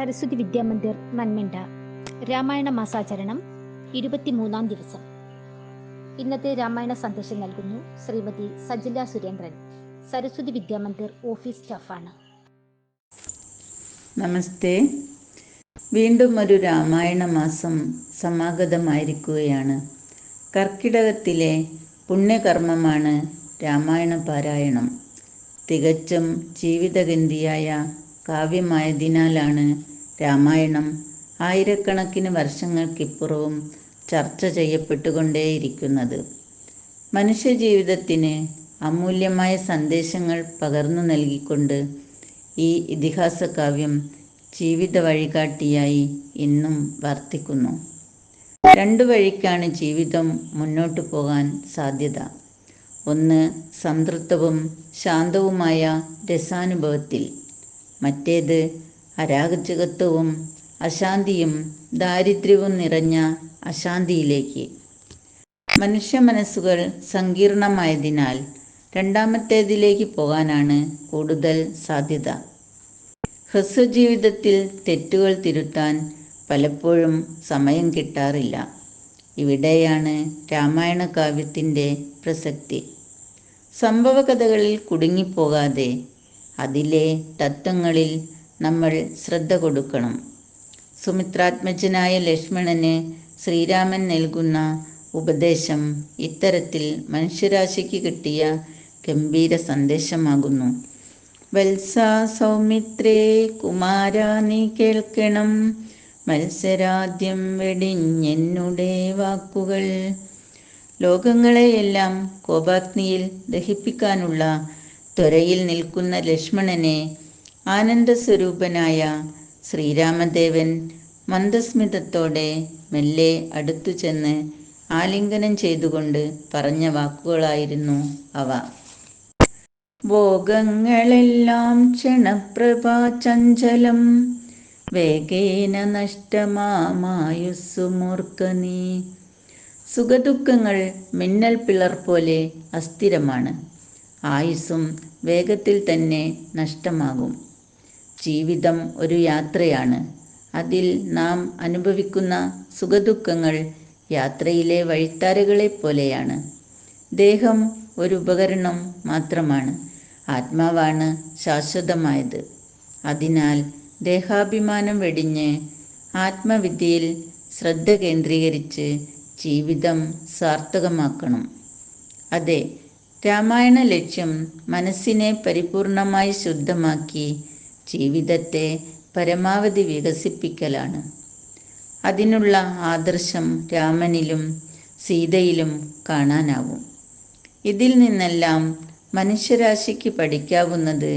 സരസ്വതി വിദ്യാമന്ദിർ നന്മണ്ട രാമായണ മാസാചരണം ഇരുപത്തിമൂന്നാം ദിവസം. ഇന്നത്തെ രാമായണ സന്ദേശം നൽകുന്നു ശ്രീമതി സജില സുരേന്ദ്രൻ. സരസ്വതി വിദ്യാമന്ദിർ ഓഫീസ് സ്റ്റാഫാണ്. നമസ്തേ. വീണ്ടും ഒരു രാമായണ മാസം സമാഗതമായിരിക്കുകയാണ്. കർക്കിടകത്തിലെ പുണ്യകർമ്മമാണ് രാമായണ പാരായണം. തികച്ചും ജീവിതഗന്ധിയായ കാവ്യമായതിനാലാണ് രാമായണം ആയിരക്കണക്കിന് വർഷങ്ങൾക്കിപ്പുറവും ചർച്ച ചെയ്യപ്പെട്ടുകൊണ്ടേയിരിക്കുന്നത്. മനുഷ്യജീവിതത്തിന് അമൂല്യമായ സന്ദേശങ്ങൾ പകർന്നു നൽകിക്കൊണ്ട് ഈ ഇതിഹാസ കാവ്യം ജീവിത വഴികാട്ടിയായി ഇന്നും വർത്തിക്കുന്നു. രണ്ടു വഴിക്കാണ് ജീവിതം മുന്നോട്ടു പോകാൻ സാധ്യത. ഒന്ന് സംതൃപ്തവും ശാന്തവുമായ രസാനുഭവത്തിൽ. മറ്റേത്? അരാഗചകത്വവും അശാന്തിയും ദാരിദ്ര്യവും നിറഞ്ഞ അശാന്തിയിലേക്ക്. മനുഷ്യ മനസ്സുകൾ സങ്കീർണമായതിനാൽ രണ്ടാമത്തേതിലേക്ക് പോകാനാണ് കൂടുതൽ സാധ്യത. ഹ്രസ്വജീവിതത്തിൽ തെറ്റുകൾ തിരുത്താൻ പലപ്പോഴും സമയം കിട്ടാറില്ല. ഇവിടെയാണ് രാമായണ കാവ്യത്തിന്റെ പ്രസക്തി. സംഭവകഥകളിൽ കുടുങ്ങിപ്പോകാതെ അതിലെ തത്വങ്ങളിൽ നമ്മൾ ശ്രദ്ധ കൊടുക്കണം. സുമിത്രാത്മജനായ ലക്ഷ്മണന് ശ്രീരാമൻ നൽകുന്ന ഉപദേശം ഇത്തരത്തിൽ മനുഷ്യരാശിക്ക് കിട്ടിയ ഗംഭീര സന്ദേശമാകുന്നു. വത്സ സൗമിത്രേ കുമാര നീ കേൾക്കണം. മത്സരാദ്യം വെടിഞ്ഞെന്നുടെ വാക്കുകൾ. ലോകങ്ങളെയെല്ലാം കോപാഗ്നിയിൽ ദഹിപ്പിക്കാനുള്ള ത്വരയിൽ നിൽക്കുന്ന ലക്ഷ്മണനെ ആനന്ദസ്വരൂപനായ ശ്രീരാമദേവൻ മന്ദസ്മിതത്തോടെ മെല്ലെ അടുത്തു ചെന്ന് ആലിംഗനം ചെയ്തുകൊണ്ട് പറഞ്ഞ വാക്കുകളായിരുന്നു അവ. ഭോഗങ്ങളെല്ലാം ക്ഷണപ്രഭാ ചഞ്ചലം. വേഗേന നഷ്ടമായുസ്സു മൂർക്ക നീ സുഖദുഃഖങ്ങൾ മിന്നൽ പിളർ പോലെ അസ്ഥിരമാണ്. ആയുസ്സും വേഗത്തിൽ തന്നെ നഷ്ടമാകും. ജീവിതം ഒരു യാത്രയാണ്. അതിൽ നാം അനുഭവിക്കുന്ന സുഖദുഃഖങ്ങൾ യാത്രയിലെ വഴിത്താരകളെ പോലെയാണ്. ദേഹം ഒരു ഉപകരണം മാത്രമാണ്. ആത്മാവാണ് ശാശ്വതമായത്. അതിനാൽ ദേഹാഭിമാനം വെടിഞ്ഞ് ആത്മവിദ്യയിൽ ശ്രദ്ധ കേന്ദ്രീകരിച്ച് ജീവിതം സാർത്ഥകമാക്കണം. അതെ രാമായണ ലക്ഷ്യം മനസ്സിനെ പരിപൂർണമായി ശുദ്ധമാക്കി ജീവിതത്തെ പരമാവധി വികസിപ്പിക്കലാണ്. അതിനുള്ള ആദർശം രാമനിലും സീതയിലും കാണാനാവും. ഇതിൽ നിന്നെല്ലാം മനുഷ്യരാശിക്ക് പഠിക്കാവുന്നത്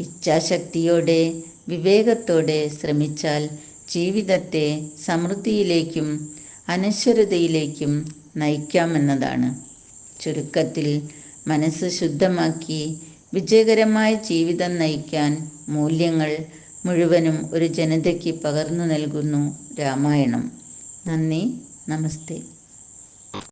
ഇച്ഛാശക്തിയോടെ വിവേകത്തോടെ ശ്രമിച്ചാൽ ജീവിതത്തെ സമൃദ്ധിയിലേക്കും അനശ്വരതയിലേക്കും നയിക്കാമെന്നതാണ്. ചുരുക്കത്തിൽ മനസ്സ് ശുദ്ധമാക്കി വിജയകരമായ ജീവിതം നയിക്കാൻ മൂല്യങ്ങൾ മുഴുവനും ഒരു ജനതയ്ക്ക് പകർന്നു നൽകുന്നു രാമായണം. നന്ദി നമസ്തേ.